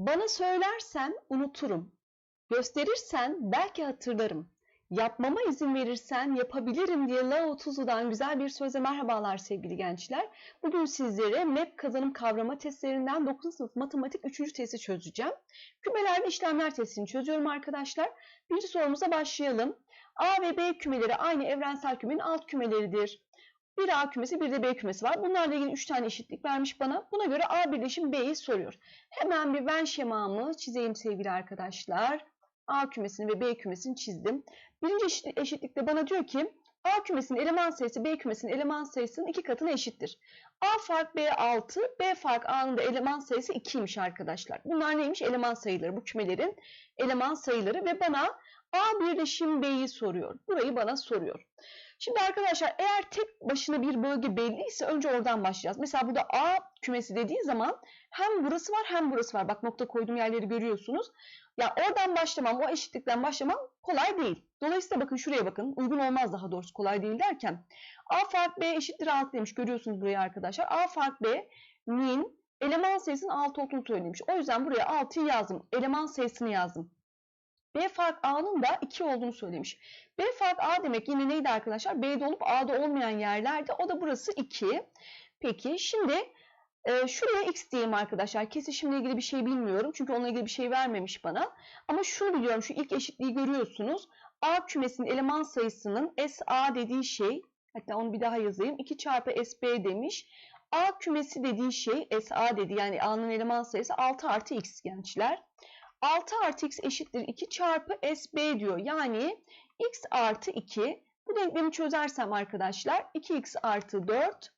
Bana söylersen unuturum. Gösterirsen belki hatırlarım. Yapmama izin verirsen yapabilirim diye Lao Tzu'dan güzel bir sözle merhabalar sevgili gençler. Bugün sizlere MEP kazanım kavrama testlerinden 9. sınıf matematik 3. testi çözeceğim. Kümelerde işlemler testini çözüyorum arkadaşlar. Birinci sorumuza başlayalım. A ve B kümeleri aynı evrensel kümenin alt kümeleridir. Bir A kümesi bir de B kümesi var. Bunlarla ilgili 3 tane eşitlik vermiş bana. Buna göre A birleşim B'yi soruyor. Hemen bir Venn şemamı çizeyim sevgili arkadaşlar. A kümesini ve B kümesini çizdim. Birinci eşitlikte bana diyor ki A kümesinin eleman sayısı B kümesinin eleman sayısının iki katına eşittir. A fark B 6, B fark A'nın da eleman sayısı 2'ymiş arkadaşlar. Bunlar neymiş? Eleman sayıları. Bu kümelerin eleman sayıları ve bana A birleşim B'yi soruyor. Burayı bana soruyor. Şimdi arkadaşlar eğer tek başına bir bölge belliyse önce oradan başlayacağız. Mesela burada A kümesi dediği zaman hem burası var hem burası var. Bak nokta koyduğum yerleri görüyorsunuz. Ya oradan başlamam, o eşitlikten başlamam kolay değil. Dolayısıyla bakın şuraya bakın. Uygun olmaz daha doğrusu kolay değil derken. A fark B eşittir 6 demiş. Görüyorsunuz burayı arkadaşlar. A fark B'nin eleman sayısının 6 olduğunu söylemiş. O yüzden buraya 6'yı yazdım. Eleman sayısını yazdım. B fark A'nın da 2 olduğunu söylemiş. B fark A demek yine neydi arkadaşlar? B'de olup A'da olmayan yerlerde. O da burası 2. Peki şimdi e, şuraya x diyeyim arkadaşlar. Kesişimle ilgili bir şey bilmiyorum. Çünkü onunla ilgili bir şey vermemiş bana. Ama şunu biliyorum. Şu ilk eşitliği görüyorsunuz. A kümesinin eleman sayısının SA dediği şey. Hatta onu bir daha yazayım. 2 çarpı SB demiş. A kümesi dediği şey SA dedi. Yani A'nın eleman sayısı 6 artı x gençler. 6 artı x eşittir 2 çarpı SB diyor. Yani x artı 2. Bu denklemi çözersem arkadaşlar 2x artı 4.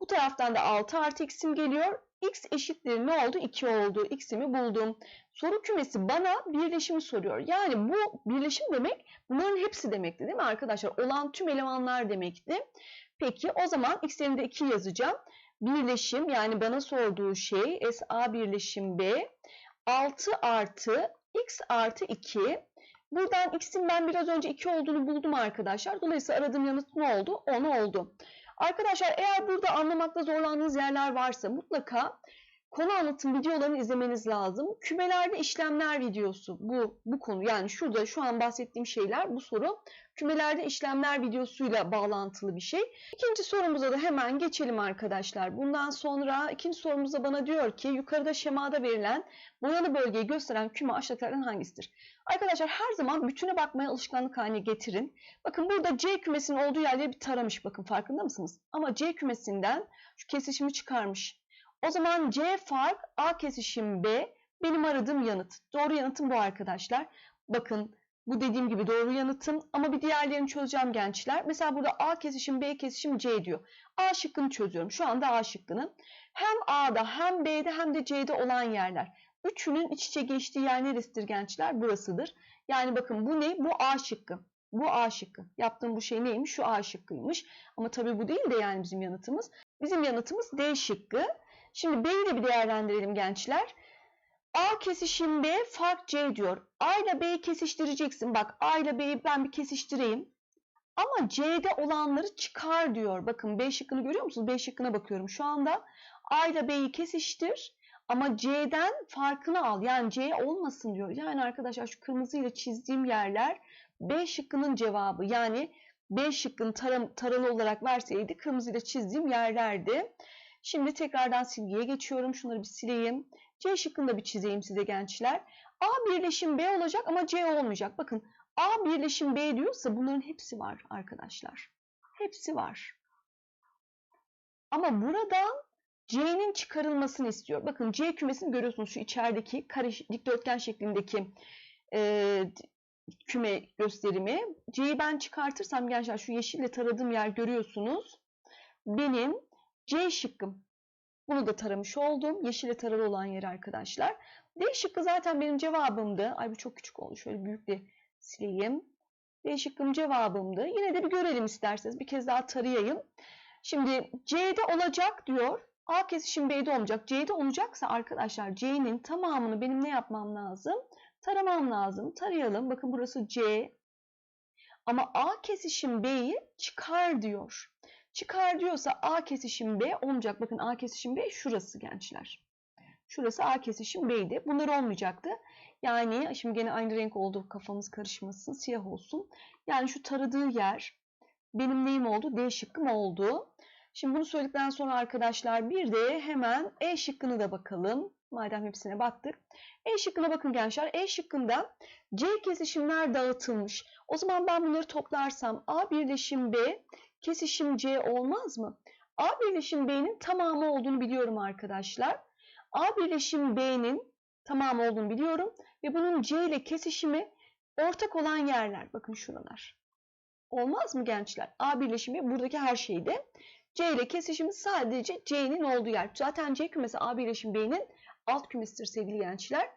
Bu taraftan da 6 artı x'im geliyor. x eşittir ne oldu? 2 oldu. x'imi buldum. Soru kümesi bana birleşimi soruyor. Yani bu birleşim demek bunların hepsi demekti değil mi arkadaşlar? Olan tüm elemanlar demekti. Peki o zaman x'lerinde 2 yazacağım. Birleşim yani bana sorduğu şey SA birleşim B 6 artı x artı 2. Buradan x'in ben biraz önce 2 olduğunu buldum arkadaşlar. Dolayısıyla aradığım yanıt ne oldu? 10 oldu. Arkadaşlar eğer burada anlamakta zorlandığınız yerler varsa mutlaka konu anlatım videolarını izlemeniz lazım. Kümelerde işlemler videosu bu bu konu yani şurada şu an bahsettiğim şeyler bu soru kümelerde işlemler videosuyla bağlantılı bir şey. İkinci sorumuza da hemen geçelim arkadaşlar. Bundan sonra ikinci sorumuzda bana diyor ki yukarıda şemada verilen boyalı bölgeyi gösteren küme aşağıdakilerden hangisidir? Arkadaşlar her zaman bütüne bakmaya alışkanlık haline getirin. Bakın burada C kümesinin olduğu yerleri bir taramış bakın farkında mısınız? Ama C kümesinden şu kesişimi çıkarmış. O zaman C fark A kesişim B benim aradığım yanıt. Doğru yanıtım bu arkadaşlar. Bakın bu dediğim gibi doğru yanıtım ama bir diğerlerini çözeceğim gençler. Mesela burada A kesişim B kesişim C diyor. A şıkkını çözüyorum. Şu anda A şıkkını. Hem A'da hem B'de hem de C'de olan yerler. Üçünün iç içe geçtiği yer neresidir gençler? Burasıdır. Yani bakın bu ne? Bu A şıkkı. Bu A şıkkı. Yaptığım bu şey neymiş? Şu A şıkkıymış. Ama tabii bu değil de yani bizim yanıtımız. Bizim yanıtımız D şıkkı. Şimdi B'yi de bir değerlendirelim gençler. A kesişim B fark C diyor. A ile B'yi kesiştireceksin. Bak A ile B'yi ben bir kesiştireyim. Ama C'de olanları çıkar diyor. Bakın B şıkkını görüyor musunuz? B şıkkına bakıyorum şu anda. A ile B'yi kesiştir. Ama C'den farkını al. Yani C olmasın diyor. Yani arkadaşlar şu kırmızıyla çizdiğim yerler B şıkkının cevabı. Yani B şıkkını taram, taralı olarak verseydi kırmızıyla çizdiğim yerlerdi. Şimdi tekrardan silgiye geçiyorum. Şunları bir sileyim. C şıkkını da bir çizeyim size gençler. A birleşim B olacak ama C olmayacak. Bakın A birleşim B diyorsa bunların hepsi var arkadaşlar. Hepsi var. Ama buradan C'nin çıkarılmasını istiyor. Bakın C kümesini görüyorsunuz şu içerideki kare dikdörtgen şeklindeki e, küme gösterimi. C'yi ben çıkartırsam gençler şu yeşille taradığım yer görüyorsunuz. Benim C şıkkım. Bunu da taramış oldum. Yeşile taralı olan yer arkadaşlar. D şıkkı zaten benim cevabımdı. Ay bu çok küçük oldu. Şöyle büyük de sileyim. D şıkkım cevabımdı. Yine de bir görelim isterseniz. Bir kez daha tarayayım. Şimdi C'de olacak diyor. A kesişim B'de olmayacak. C'de olacaksa arkadaşlar C'nin tamamını benim ne yapmam lazım? Taramam lazım. Tarayalım. Bakın burası C. Ama A kesişim B'yi çıkar diyor. Çıkar diyorsa A kesişim B olmayacak. Bakın A kesişim B şurası gençler. Şurası A kesişim B'ydi. Bunlar olmayacaktı. Yani şimdi gene aynı renk oldu. Kafamız karışmasın. Siyah olsun. Yani şu taradığı yer benim neyim oldu? D şıkkım oldu. Şimdi bunu söyledikten sonra arkadaşlar bir de hemen E şıkkını da bakalım. Madem hepsine baktık. E şıkkına bakın gençler. E şıkkında C kesişimler dağıtılmış. O zaman ben bunları toplarsam A birleşim B kesişim C olmaz mı? A birleşim B'nin tamamı olduğunu biliyorum arkadaşlar. A birleşim B'nin tamamı olduğunu biliyorum. Ve bunun C ile kesişimi ortak olan yerler. Bakın şuralar. Olmaz mı gençler? A birleşimi buradaki her şeyde. C ile kesişimi sadece C'nin olduğu yer. Zaten C kümesi A birleşim B'nin alt kümesidir sevgili gençler.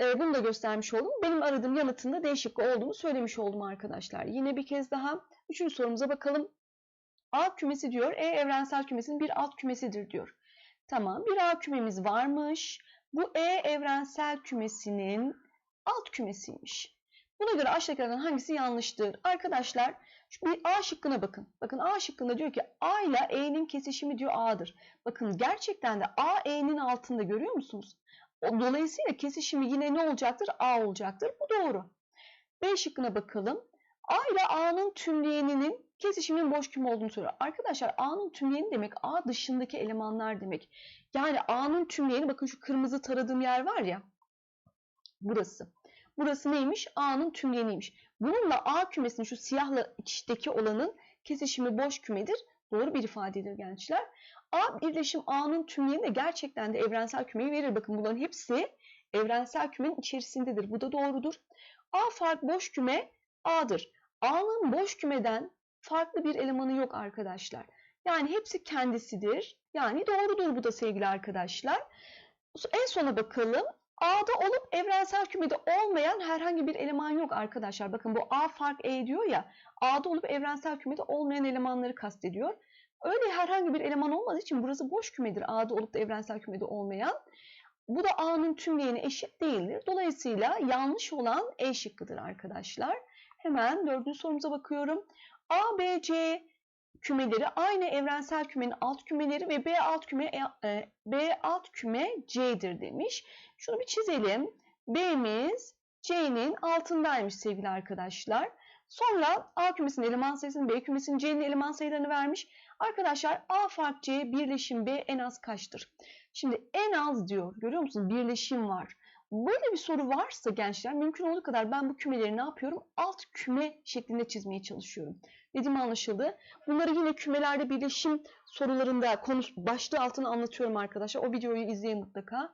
Ee, bunu da göstermiş oldum. Benim aradığım yanıtında D şıkkı olduğunu söylemiş oldum arkadaşlar. Yine bir kez daha üçüncü sorumuza bakalım. A kümesi diyor. E evrensel kümesinin bir alt kümesidir diyor. Tamam bir A kümemiz varmış. Bu E evrensel kümesinin alt kümesiymiş. Buna göre aşağıdakilerden hangisi yanlıştır? Arkadaşlar şu bir A şıkkına bakın. Bakın A şıkkında diyor ki A ile E'nin kesişimi diyor A'dır. Bakın gerçekten de A E'nin altında görüyor musunuz? Dolayısıyla kesişimi yine ne olacaktır? A olacaktır. Bu doğru. B şıkkına bakalım. A ile A'nın tümleyeninin kesişimin boş küme olduğunu söylüyor. Arkadaşlar A'nın tümleyeni demek A dışındaki elemanlar demek. Yani A'nın tümleyeni bakın şu kırmızı taradığım yer var ya. Burası. Burası neymiş? A'nın tümleyeniymiş. Bununla A kümesinin şu siyahla içteki olanın kesişimi boş kümedir. Doğru bir ifadedir gençler. A birleşim A'nın tümleyeni de gerçekten de evrensel kümeyi verir. Bakın bunların hepsi evrensel kümenin içerisindedir. Bu da doğrudur. A fark boş küme A'dır. A'nın boş kümeden farklı bir elemanı yok arkadaşlar. Yani hepsi kendisidir. Yani doğrudur bu da sevgili arkadaşlar. En sona bakalım. A'da olup evrensel kümede olmayan herhangi bir eleman yok arkadaşlar. Bakın bu A fark E diyor ya. A'da olup evrensel kümede olmayan elemanları kastediyor. Öyle herhangi bir eleman olmadığı için burası boş kümedir. A'da olup da evrensel kümede olmayan. Bu da A'nın tümleyeni eşit değildir. Dolayısıyla yanlış olan E şıkkıdır arkadaşlar. Hemen dördüncü sorumuza bakıyorum. A, B, C kümeleri aynı evrensel kümenin alt kümeleri ve B alt küme e, B alt küme C'dir demiş. Şunu bir çizelim. B'miz C'nin altındaymış sevgili arkadaşlar. Sonra A kümesinin eleman sayısını, B kümesinin C'nin eleman sayılarını vermiş. Arkadaşlar A fark C birleşim B en az kaçtır? Şimdi en az diyor. Görüyor musunuz? Birleşim var. Böyle bir soru varsa gençler mümkün olduğu kadar ben bu kümeleri ne yapıyorum? Alt küme şeklinde çizmeye çalışıyorum. Dediğim anlaşıldı. Bunları yine kümelerde birleşim sorularında konu başlığı altına anlatıyorum arkadaşlar. O videoyu izleyin mutlaka.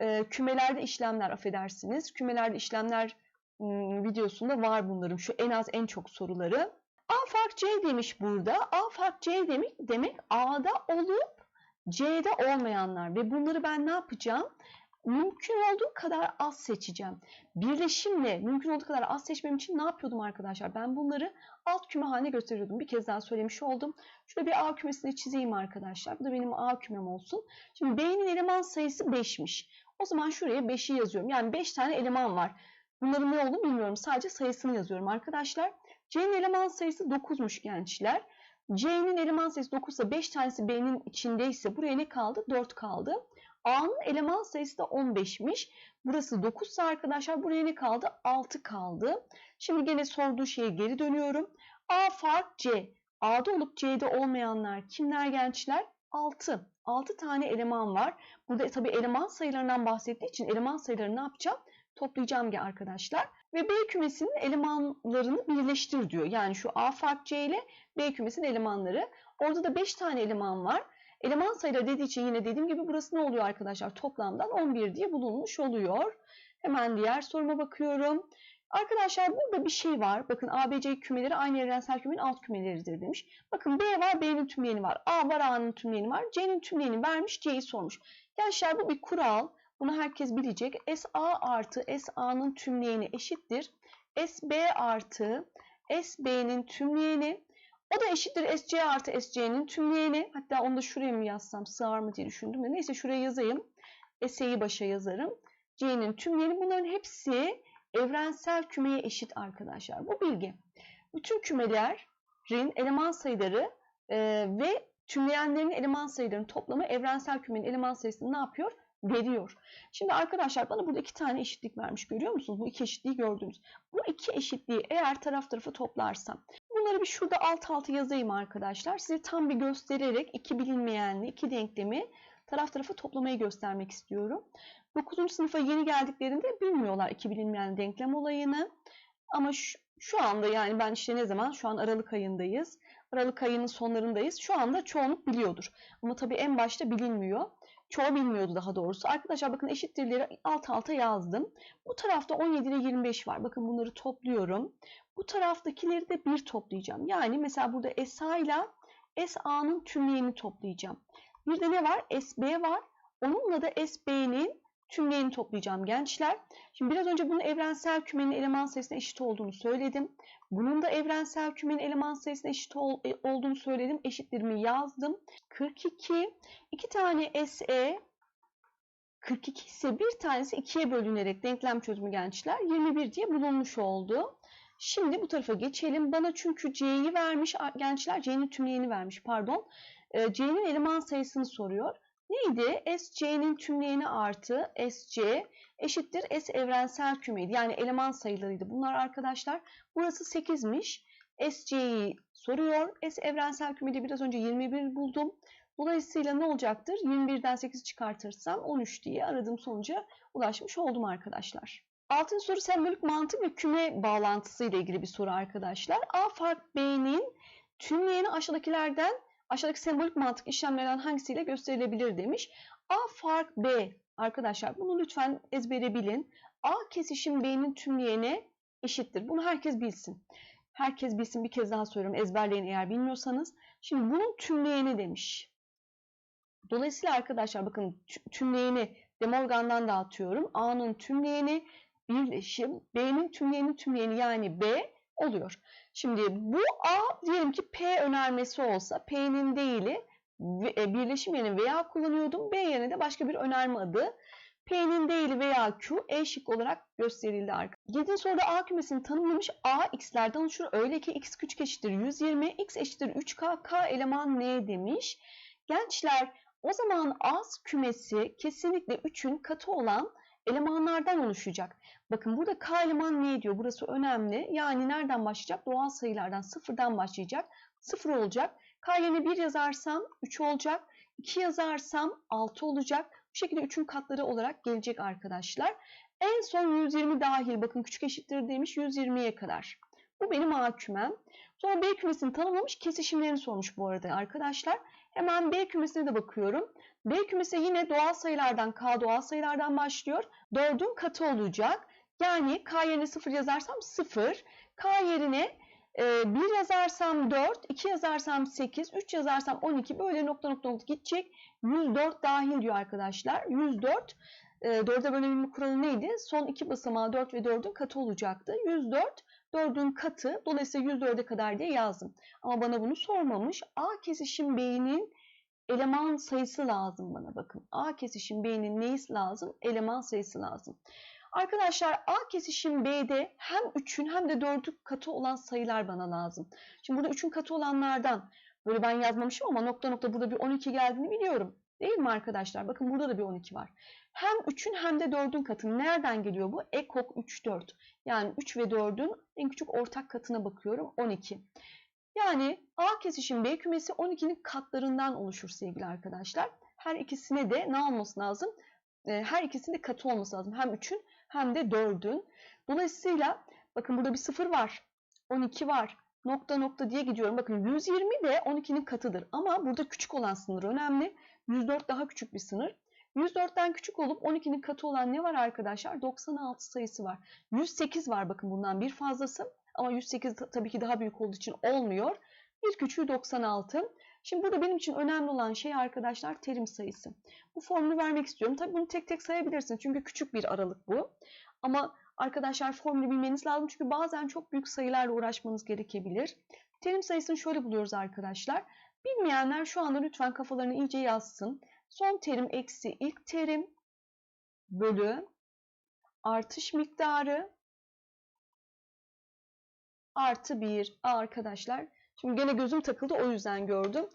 Ee, kümelerde işlemler affedersiniz. Kümelerde işlemler ım, videosunda var bunların. Şu en az en çok soruları. A fark C demiş burada. A fark C demek, demek A'da olup C'de olmayanlar. Ve bunları ben ne yapacağım? Mümkün olduğu kadar az seçeceğim. Birleşimle mümkün olduğu kadar az seçmem için ne yapıyordum arkadaşlar? Ben bunları alt küme haline gösteriyordum. Bir kez daha söylemiş oldum. Şurada bir A kümesini çizeyim arkadaşlar. Bu da benim A kümem olsun. Şimdi B'nin eleman sayısı 5'miş. O zaman şuraya 5'i yazıyorum. Yani 5 tane eleman var. Bunların ne olduğunu bilmiyorum. Sadece sayısını yazıyorum arkadaşlar. C'nin eleman sayısı 9'muş gençler. C'nin eleman sayısı 9 ise 5 tanesi B'nin içindeyse buraya ne kaldı? 4 kaldı. A'nın eleman sayısı da 15'miş. Burası 9 ise arkadaşlar buraya ne kaldı? 6 kaldı. Şimdi gene sorduğu şeye geri dönüyorum. A fark C. A'da olup C'de olmayanlar kimler gençler? 6. 6 tane eleman var. Burada tabii eleman sayılarından bahsettiği için eleman sayılarını ne yapacağım? Toplayacağım ki arkadaşlar. Ve B kümesinin elemanlarını birleştir diyor. Yani şu A fark C ile B kümesinin elemanları. Orada da 5 tane eleman var. Eleman sayıları dediği için yine dediğim gibi burası ne oluyor arkadaşlar? Toplamdan 11 diye bulunmuş oluyor. Hemen diğer soruma bakıyorum. Arkadaşlar burada bir şey var. Bakın A, B, C kümeleri aynı evrensel kümenin alt kümeleridir demiş. Bakın B var, B'nin tümleyeni var. A var, A'nın tümleyeni var. C'nin tümleyeni vermiş, C'yi sormuş. Gençler bu bir kural. Bunu herkes bilecek. SA artı SA'nın tümleyeni eşittir. SB artı SB'nin tümleyeni o da eşittir SC artı SC'nin tümleyeni. Hatta onu da şuraya mı yazsam sığar mı diye düşündüm de. Neyse şuraya yazayım. S'yi başa yazarım. C'nin tümleyeni bunların hepsi evrensel kümeye eşit arkadaşlar. Bu bilgi. Bütün kümelerin eleman sayıları e, ve tümleyenlerin eleman sayılarının toplamı evrensel kümenin eleman sayısını ne yapıyor? veriyor. Şimdi arkadaşlar bana burada iki tane eşitlik vermiş. Görüyor musunuz? Bu iki eşitliği gördünüz. Bu iki eşitliği eğer taraf tarafı toplarsam bunları bir şurada alt alta yazayım arkadaşlar. Size tam bir göstererek iki bilinmeyenli iki denklemi taraf tarafı toplamayı göstermek istiyorum. 9. sınıfa yeni geldiklerinde bilmiyorlar iki bilinmeyen denklem olayını. Ama şu, şu anda yani ben işte ne zaman? Şu an Aralık ayındayız. Aralık ayının sonlarındayız. Şu anda çoğunluk biliyordur. Ama tabii en başta bilinmiyor. Çoğu bilmiyordu daha doğrusu. Arkadaşlar bakın eşittirleri alt alta yazdım. Bu tarafta 17 ile 25 var. Bakın bunları topluyorum. Bu taraftakileri de bir toplayacağım. Yani mesela burada SA ile SA'nın tümleyeni toplayacağım. Bir de ne var? SB var. Onunla da SB'nin tümleyeni toplayacağım gençler. Şimdi biraz önce bunun evrensel kümenin eleman sayısına eşit olduğunu söyledim. Bunun da evrensel kümenin eleman sayısına eşit ol, e, olduğunu söyledim. Eşitlerimi yazdım. 42. İki tane SE 42 ise bir tanesi 2'ye bölünerek denklem çözümü gençler 21 diye bulunmuş oldu. Şimdi bu tarafa geçelim. Bana çünkü C'yi vermiş gençler C'nin tümleyeni vermiş pardon. E, C'nin eleman sayısını soruyor. Neydi? SC'nin tümleyeni artı SC eşittir S evrensel kümeydi. Yani eleman sayılarıydı bunlar arkadaşlar. Burası 8'miş. SC'yi soruyor. S evrensel kümede biraz önce 21 buldum. Dolayısıyla ne olacaktır? 21'den 8 çıkartırsam 13 diye aradığım sonuca ulaşmış oldum arkadaşlar. Altıncı soru sembolik mantık ve küme bağlantısı ile ilgili bir soru arkadaşlar. A fark B'nin tümleyeni aşağıdakilerden aşağıdaki sembolik mantık işlemlerden hangisiyle gösterilebilir demiş. A fark B arkadaşlar bunu lütfen ezbere bilin. A kesişim B'nin tümleyeni eşittir. Bunu herkes bilsin. Herkes bilsin bir kez daha söylüyorum ezberleyin eğer bilmiyorsanız. Şimdi bunun tümleyeni demiş. Dolayısıyla arkadaşlar bakın tümleyeni De Morgan'dan dağıtıyorum. A'nın tümleyeni birleşim B'nin tümleyeni tümleyeni yani B oluyor. Şimdi bu A diyelim ki P önermesi olsa P'nin değili e, birleşim yerine veya kullanıyordum. B yerine de başka bir önerme adı. P'nin değili veya Q E şık olarak gösterildi arkadaşlar. 7. soruda A kümesini tanımlamış. A x'lerden oluşur. Öyle ki x küçük eşittir 120, x eşittir 3k, k eleman n demiş. Gençler o zaman A kümesi kesinlikle 3'ün katı olan elemanlardan oluşacak. Bakın burada K eleman ne diyor? Burası önemli. Yani nereden başlayacak? Doğal sayılardan sıfırdan başlayacak. Sıfır olacak. K yerine 1 yazarsam 3 olacak. 2 yazarsam 6 olacak. Bu şekilde 3'ün katları olarak gelecek arkadaşlar. En son 120 dahil. Bakın küçük eşittir demiş 120'ye kadar. Bu benim A kümem. Sonra B kümesini tanımlamış. Kesişimlerini sormuş bu arada arkadaşlar. Hemen B kümesine de bakıyorum. B kümesi yine doğal sayılardan K doğal sayılardan başlıyor. 4'ün katı olacak. Yani K yerine 0 yazarsam 0. K yerine 1 e, yazarsam 4, 2 yazarsam 8, 3 yazarsam 12 böyle nokta nokta nokta gidecek. 104 dahil diyor arkadaşlar. 104 4'e bölebilme kuralı neydi? Son iki basamağı 4 ve 4'ün katı olacaktı. 104 4'ün katı. Dolayısıyla 104'e kadar diye yazdım. Ama bana bunu sormamış. A kesişim B'nin eleman sayısı lazım bana bakın. A kesişim B'nin neyisi lazım? Eleman sayısı lazım. Arkadaşlar A kesişim B'de hem 3'ün hem de 4'ün katı olan sayılar bana lazım. Şimdi burada 3'ün katı olanlardan böyle ben yazmamışım ama nokta nokta burada bir 12 geldiğini biliyorum. Değil mi arkadaşlar? Bakın burada da bir 12 var. Hem 3'ün hem de 4'ün katı. Nereden geliyor bu? Ekok 3, 4. Yani 3 ve 4'ün en küçük ortak katına bakıyorum. 12. Yani A kesişim B kümesi 12'nin katlarından oluşur sevgili arkadaşlar. Her ikisine de ne olması lazım? Her ikisinde katı olması lazım. Hem 3'ün hem de 4'ün. Dolayısıyla bakın burada bir 0 var. 12 var. Nokta nokta diye gidiyorum. Bakın 120 de 12'nin katıdır. Ama burada küçük olan sınır önemli. 104 daha küçük bir sınır. 104'ten küçük olup 12'nin katı olan ne var arkadaşlar? 96 sayısı var. 108 var bakın bundan bir fazlası. Ama 108 tabii ki daha büyük olduğu için olmuyor. Bir küçüğü 96. Şimdi burada benim için önemli olan şey arkadaşlar terim sayısı. Bu formülü vermek istiyorum. Tabii bunu tek tek sayabilirsiniz. Çünkü küçük bir aralık bu. Ama arkadaşlar formülü bilmeniz lazım. Çünkü bazen çok büyük sayılarla uğraşmanız gerekebilir. Terim sayısını şöyle buluyoruz arkadaşlar. Bilmeyenler şu anda lütfen kafalarını iyice yazsın. Son terim eksi ilk terim bölü artış miktarı artı 1 arkadaşlar. Şimdi gene gözüm takıldı o yüzden gördüm.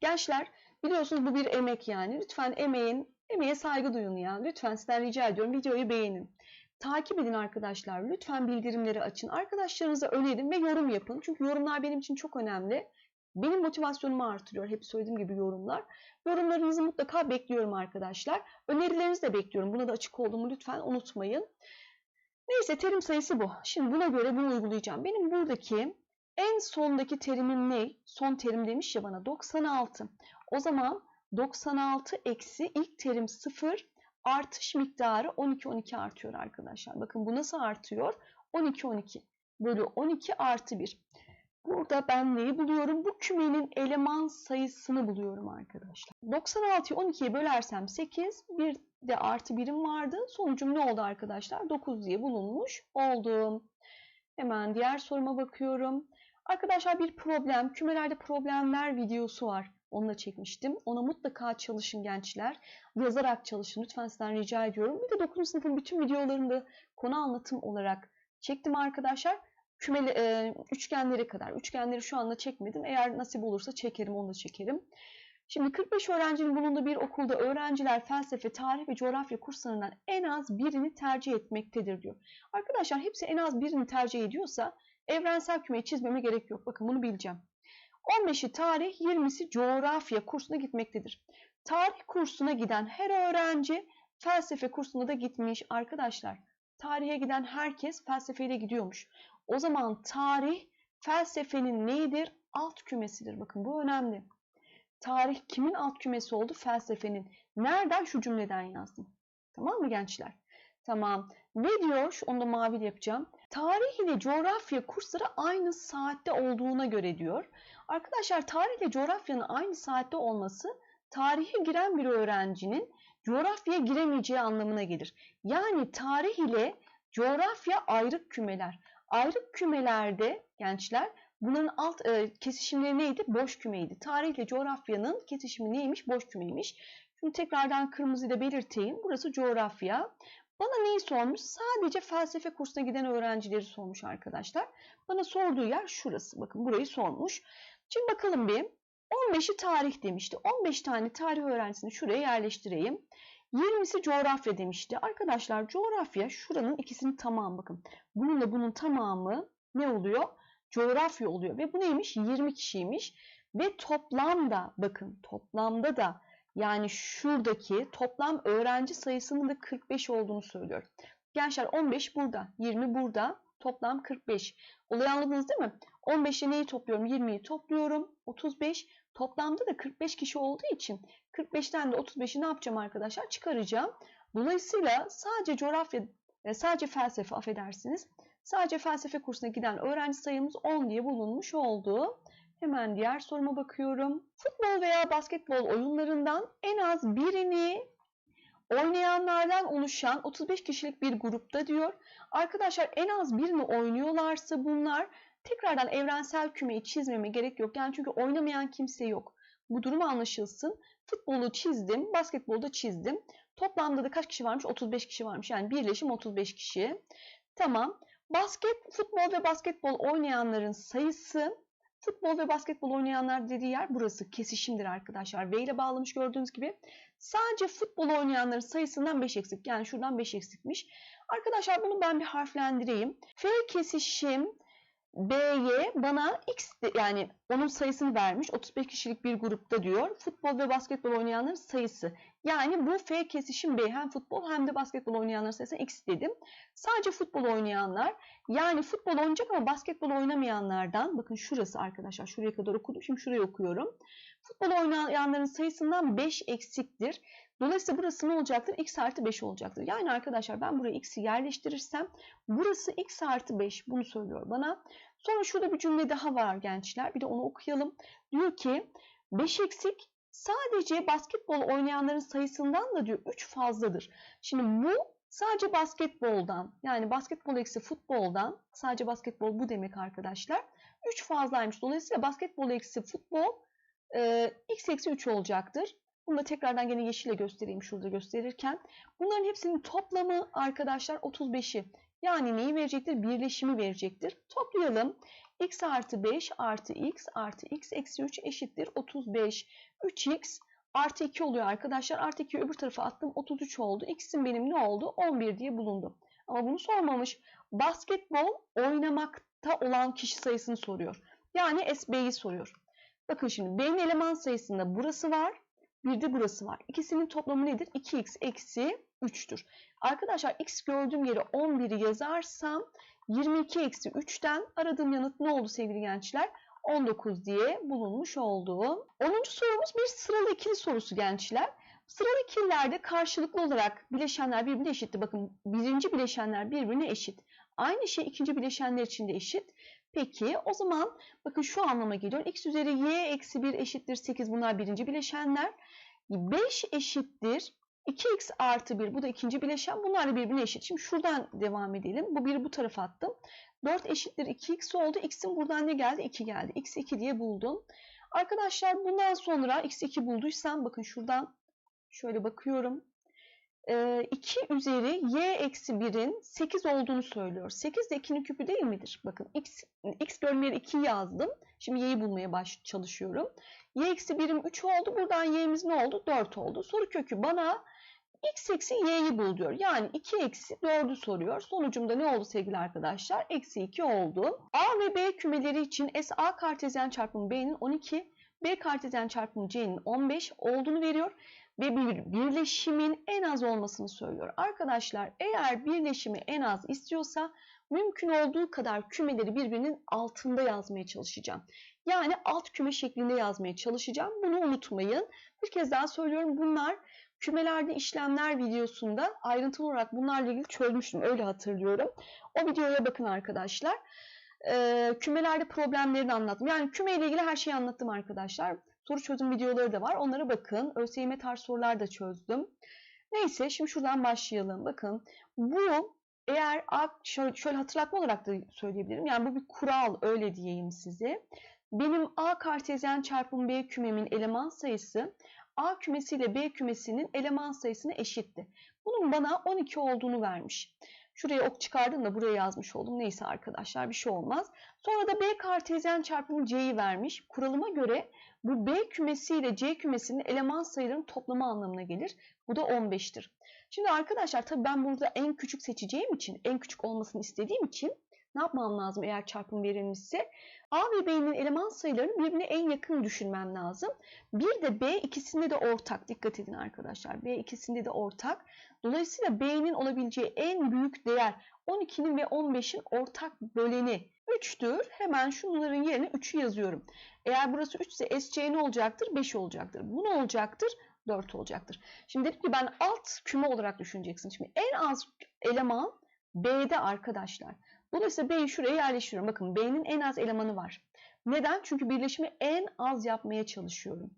Gençler biliyorsunuz bu bir emek yani. Lütfen emeğin Emeğe saygı duyun ya. Lütfen sizden rica ediyorum videoyu beğenin. Takip edin arkadaşlar. Lütfen bildirimleri açın. Arkadaşlarınıza önerin ve yorum yapın. Çünkü yorumlar benim için çok önemli. Benim motivasyonumu artırıyor. Hep söylediğim gibi yorumlar. Yorumlarınızı mutlaka bekliyorum arkadaşlar. Önerilerinizi de bekliyorum. Buna da açık olduğumu lütfen unutmayın. Neyse terim sayısı bu. Şimdi buna göre bunu uygulayacağım. Benim buradaki en sondaki terimim ne? Son terim demiş ya bana 96. O zaman 96 eksi ilk terim 0 artış miktarı 12 12 artıyor arkadaşlar. Bakın bu nasıl artıyor? 12 12 bölü 12 artı 1. Burada ben neyi buluyorum? Bu kümenin eleman sayısını buluyorum arkadaşlar. 96'yı 12'ye bölersem 8, bir de artı birim vardı. Sonucum ne oldu arkadaşlar? 9 diye bulunmuş oldum. Hemen diğer soruma bakıyorum. Arkadaşlar bir problem, kümelerde problemler videosu var. Onu da çekmiştim. Ona mutlaka çalışın gençler. Yazarak çalışın. Lütfen sizden rica ediyorum. Bir de 9. sınıfın bütün videolarını konu anlatım olarak çektim arkadaşlar. Kümeli, e, üçgenlere kadar. Üçgenleri şu anda çekmedim. Eğer nasip olursa çekerim, onu da çekerim. Şimdi 45 öğrencinin bulunduğu bir okulda öğrenciler felsefe, tarih ve coğrafya kurslarından en az birini tercih etmektedir diyor. Arkadaşlar hepsi en az birini tercih ediyorsa evrensel kümeyi çizmeme gerek yok. Bakın bunu bileceğim. 15'i tarih, 20'si coğrafya kursuna gitmektedir. Tarih kursuna giden her öğrenci felsefe kursuna da gitmiş arkadaşlar. Tarihe giden herkes felsefeyle gidiyormuş. O zaman tarih felsefenin neyidir? Alt kümesidir. Bakın bu önemli. Tarih kimin alt kümesi oldu? Felsefenin. Nereden? Şu cümleden yazdım. Tamam mı gençler? Tamam. Ne diyor? Onu da mavi yapacağım. Tarih ile coğrafya kursları aynı saatte olduğuna göre diyor. Arkadaşlar tarih ile coğrafyanın aynı saatte olması tarihe giren bir öğrencinin coğrafyaya giremeyeceği anlamına gelir. Yani tarih ile coğrafya ayrık kümeler. Ayrık kümelerde gençler bunların alt e, kesişimleri neydi? Boş kümeydi. Tarih ile coğrafyanın kesişimi neymiş? Boş kümeymiş. Şimdi tekrardan kırmızıyla belirteyim. Burası coğrafya. Bana neyi sormuş? Sadece felsefe kursuna giden öğrencileri sormuş arkadaşlar. Bana sorduğu yer şurası. Bakın burayı sormuş. Şimdi bakalım bir. 15'i tarih demişti. 15 tane tarih öğrencisini şuraya yerleştireyim. 20'si coğrafya demişti. Arkadaşlar coğrafya şuranın ikisinin tamamı bakın. Bununla bunun tamamı ne oluyor? Coğrafya oluyor. Ve bu neymiş? 20 kişiymiş. Ve toplamda bakın toplamda da yani şuradaki toplam öğrenci sayısının da 45 olduğunu söylüyor. Gençler 15 burada, 20 burada, toplam 45. Olayı anladınız değil mi? 15'e neyi topluyorum? 20'yi topluyorum. 35. Toplamda da 45 kişi olduğu için 45'ten de 35'i ne yapacağım arkadaşlar? Çıkaracağım. Dolayısıyla sadece coğrafya, e, sadece felsefe affedersiniz. Sadece felsefe kursuna giden öğrenci sayımız 10 diye bulunmuş oldu. Hemen diğer soruma bakıyorum. Futbol veya basketbol oyunlarından en az birini oynayanlardan oluşan 35 kişilik bir grupta diyor. Arkadaşlar en az birini oynuyorlarsa bunlar tekrardan evrensel kümeyi çizmeme gerek yok. Yani çünkü oynamayan kimse yok. Bu durum anlaşılsın. Futbolu çizdim, basketbolu da çizdim. Toplamda da kaç kişi varmış? 35 kişi varmış. Yani birleşim 35 kişi. Tamam. Basket, futbol ve basketbol oynayanların sayısı Futbol ve basketbol oynayanlar dediği yer burası. Kesişimdir arkadaşlar. V ile bağlamış gördüğünüz gibi. Sadece futbol oynayanların sayısından 5 eksik. Yani şuradan 5 eksikmiş. Arkadaşlar bunu ben bir harflendireyim. F kesişim B'ye bana X yani onun sayısını vermiş. 35 kişilik bir grupta diyor. Futbol ve basketbol oynayanların sayısı. Yani bu F kesişim B hem futbol hem de basketbol oynayanların sayısına X dedim. Sadece futbol oynayanlar yani futbol oynayacak ama basketbol oynamayanlardan bakın şurası arkadaşlar şuraya kadar okudum. Şimdi şurayı okuyorum. Futbol oynayanların sayısından 5 eksiktir. Dolayısıyla burası ne olacaktır? x artı 5 olacaktır. Yani arkadaşlar ben buraya x'i yerleştirirsem burası x artı 5 bunu söylüyor bana. Sonra şurada bir cümle daha var gençler. Bir de onu okuyalım. Diyor ki 5 eksik sadece basketbol oynayanların sayısından da diyor 3 fazladır. Şimdi bu sadece basketboldan yani basketbol eksi futboldan sadece basketbol bu demek arkadaşlar. 3 fazlaymış. Dolayısıyla basketbol eksi futbol e, x eksi 3 olacaktır. Bunu da tekrardan gene yeşile göstereyim şurada gösterirken. Bunların hepsinin toplamı arkadaşlar 35'i. Yani neyi verecektir? Birleşimi verecektir. Toplayalım. X artı 5 artı x artı x eksi 3 eşittir 35. 3x Artı 2 oluyor arkadaşlar. Artı 2'yi öbür tarafa attım. 33 oldu. X'in benim ne oldu? 11 diye bulundu. Ama bunu sormamış. Basketbol oynamakta olan kişi sayısını soruyor. Yani SB'yi soruyor. Bakın şimdi B'nin eleman sayısında burası var. Bir de burası var. İkisinin toplamı nedir? 2x eksi 3'tür. Arkadaşlar x gördüğüm yere 11'i yazarsam 22 eksi 3'ten aradığım yanıt ne oldu sevgili gençler? 19 diye bulunmuş oldu. 10. sorumuz bir sıralı ikili sorusu gençler. Sıralı ikililerde karşılıklı olarak bileşenler birbirine eşitti. Bakın birinci bileşenler birbirine eşit. Aynı şey ikinci bileşenler için de eşit. Peki o zaman bakın şu anlama geliyor. x üzeri y eksi 1 eşittir 8 bunlar birinci bileşenler. 5 eşittir 2x artı 1 bu da ikinci bileşen. Bunlar da birbirine eşit. Şimdi şuradan devam edelim. Bu biri bu tarafa attım. 4 eşittir 2x oldu. x'in buradan ne geldi? 2 geldi. x 2 diye buldum. Arkadaşlar bundan sonra x 2 bulduysam bakın şuradan şöyle bakıyorum. 2 üzeri y eksi 1'in 8 olduğunu söylüyor. 8 de 2'nin küpü değil midir? Bakın x, x bölümleri 2 yazdım. Şimdi y'yi bulmaya baş çalışıyorum. y eksi 1'im 3 oldu. Buradan y'miz ne oldu? 4 oldu. Soru kökü bana x eksi y'yi bul diyor. Yani 2 eksi 4'ü soruyor. Sonucumda ne oldu sevgili arkadaşlar? Eksi 2 oldu. A ve B kümeleri için S A kartezyen çarpımı B'nin 12, B kartezyen çarpımı C'nin 15 olduğunu veriyor ve bir birleşimin en az olmasını söylüyor. Arkadaşlar eğer birleşimi en az istiyorsa mümkün olduğu kadar kümeleri birbirinin altında yazmaya çalışacağım. Yani alt küme şeklinde yazmaya çalışacağım. Bunu unutmayın. Bir kez daha söylüyorum bunlar kümelerde işlemler videosunda ayrıntılı olarak bunlarla ilgili çözmüştüm. Öyle hatırlıyorum. O videoya bakın arkadaşlar. Ee, kümelerde problemlerini anlattım. Yani küme ile ilgili her şeyi anlattım arkadaşlar. Soru çözüm videoları da var. Onlara bakın. ÖSYM tarz sorular da çözdüm. Neyse şimdi şuradan başlayalım. Bakın bu eğer şöyle, şöyle hatırlatma olarak da söyleyebilirim. Yani bu bir kural öyle diyeyim size. Benim A kartezyen çarpım B kümemin eleman sayısı A kümesi ile B kümesinin eleman sayısına eşitti. Bunun bana 12 olduğunu vermiş. Şuraya ok çıkardım da buraya yazmış oldum. Neyse arkadaşlar bir şey olmaz. Sonra da B kartezyen çarpımı C'yi vermiş. Kuralıma göre bu B kümesi ile C kümesinin eleman sayılarının toplamı anlamına gelir. Bu da 15'tir. Şimdi arkadaşlar tabii ben burada en küçük seçeceğim için, en küçük olmasını istediğim için ne yapmam lazım eğer çarpım verilmişse? A ve B'nin eleman sayılarını birbirine en yakın düşünmem lazım. Bir de B ikisinde de ortak. Dikkat edin arkadaşlar. B ikisinde de ortak. Dolayısıyla B'nin olabileceği en büyük değer 12'nin ve 15'in ortak böleni 3'tür. Hemen şunların yerine 3'ü yazıyorum. Eğer burası 3 ise SC ne olacaktır? 5 olacaktır. Bu ne olacaktır? 4 olacaktır. Şimdi dedim ki ben alt küme olarak düşüneceksin. Şimdi en az eleman B'de arkadaşlar. Dolayısıyla B'yi şuraya yerleştiriyorum. Bakın B'nin en az elemanı var. Neden? Çünkü birleşimi en az yapmaya çalışıyorum.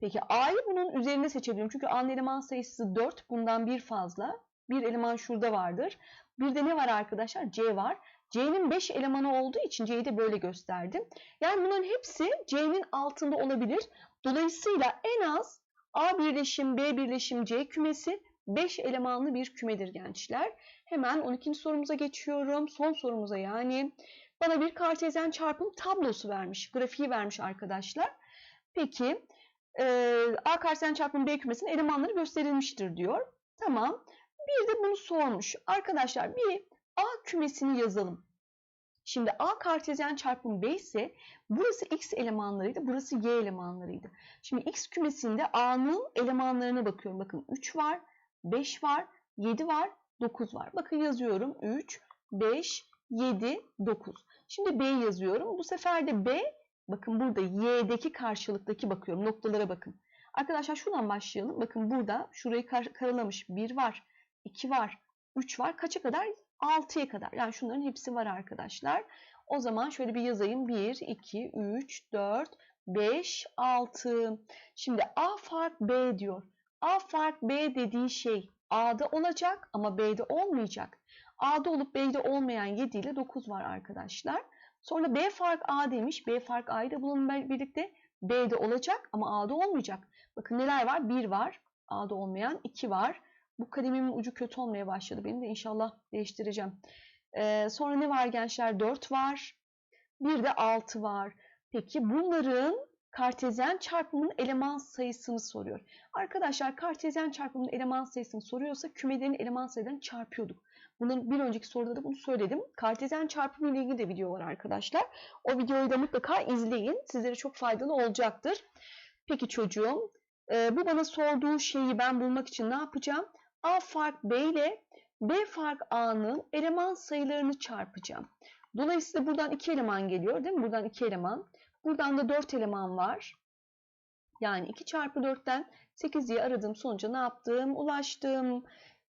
Peki A'yı bunun üzerinde seçebilirim. Çünkü A'nın eleman sayısı 4. Bundan bir fazla. Bir eleman şurada vardır. Bir de ne var arkadaşlar? C var. C'nin 5 elemanı olduğu için C'yi de böyle gösterdim. Yani bunların hepsi C'nin altında olabilir. Dolayısıyla en az A birleşim, B birleşim, C kümesi 5 elemanlı bir kümedir gençler. Hemen 12. sorumuza geçiyorum. Son sorumuza yani. Bana bir kartezyen çarpım tablosu vermiş. Grafiği vermiş arkadaşlar. Peki e, A kartezyen çarpım B kümesinin elemanları gösterilmiştir diyor. Tamam. Bir de bunu sormuş. Arkadaşlar bir A kümesini yazalım. Şimdi A kartezyen çarpım B ise burası X elemanlarıydı, burası Y elemanlarıydı. Şimdi X kümesinde A'nın elemanlarına bakıyorum. Bakın 3 var, 5 var, 7 var, 9 var. Bakın yazıyorum 3, 5, 7, 9. Şimdi B yazıyorum. Bu sefer de B, bakın burada Y'deki karşılıktaki bakıyorum. Noktalara bakın. Arkadaşlar şuradan başlayalım. Bakın burada şurayı kar karalamış. 1 var, 2 var, 3 var. Kaça kadar? 6'ya kadar. Yani şunların hepsi var arkadaşlar. O zaman şöyle bir yazayım. 1, 2, 3, 4, 5, 6. Şimdi A fark B diyor. A fark B dediği şey A'da olacak ama B'de olmayacak. A'da olup B'de olmayan 7 ile 9 var arkadaşlar. Sonra B fark A demiş. B fark A'yı da bununla birlikte B'de olacak ama A'da olmayacak. Bakın neler var? 1 var. A'da olmayan 2 var. Bu kalemimin ucu kötü olmaya başladı. Benim de inşallah değiştireceğim. Ee, sonra ne var gençler? 4 var. Bir de 6 var. Peki bunların kartezyen çarpımının eleman sayısını soruyor. Arkadaşlar kartezyen çarpımının eleman sayısını soruyorsa kümelerin eleman sayılarını çarpıyorduk. Bunun bir önceki soruda da bunu söyledim. Kartezyen çarpımı ile ilgili de video var arkadaşlar. O videoyu da mutlaka izleyin. Sizlere çok faydalı olacaktır. Peki çocuğum e, bu bana sorduğu şeyi ben bulmak için ne yapacağım? A fark B ile B fark A'nın eleman sayılarını çarpacağım. Dolayısıyla buradan iki eleman geliyor değil mi? Buradan iki eleman. Buradan da 4 eleman var. Yani 2 çarpı 4'ten 8 diye aradığım sonuca ne yaptım? Ulaştım.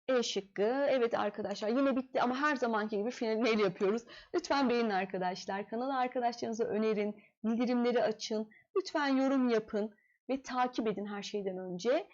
E şıkkı. Evet arkadaşlar yine bitti ama her zamanki gibi finalini yapıyoruz. Lütfen beğenin arkadaşlar. Kanala arkadaşlarınıza önerin. Bildirimleri açın. Lütfen yorum yapın ve takip edin her şeyden önce.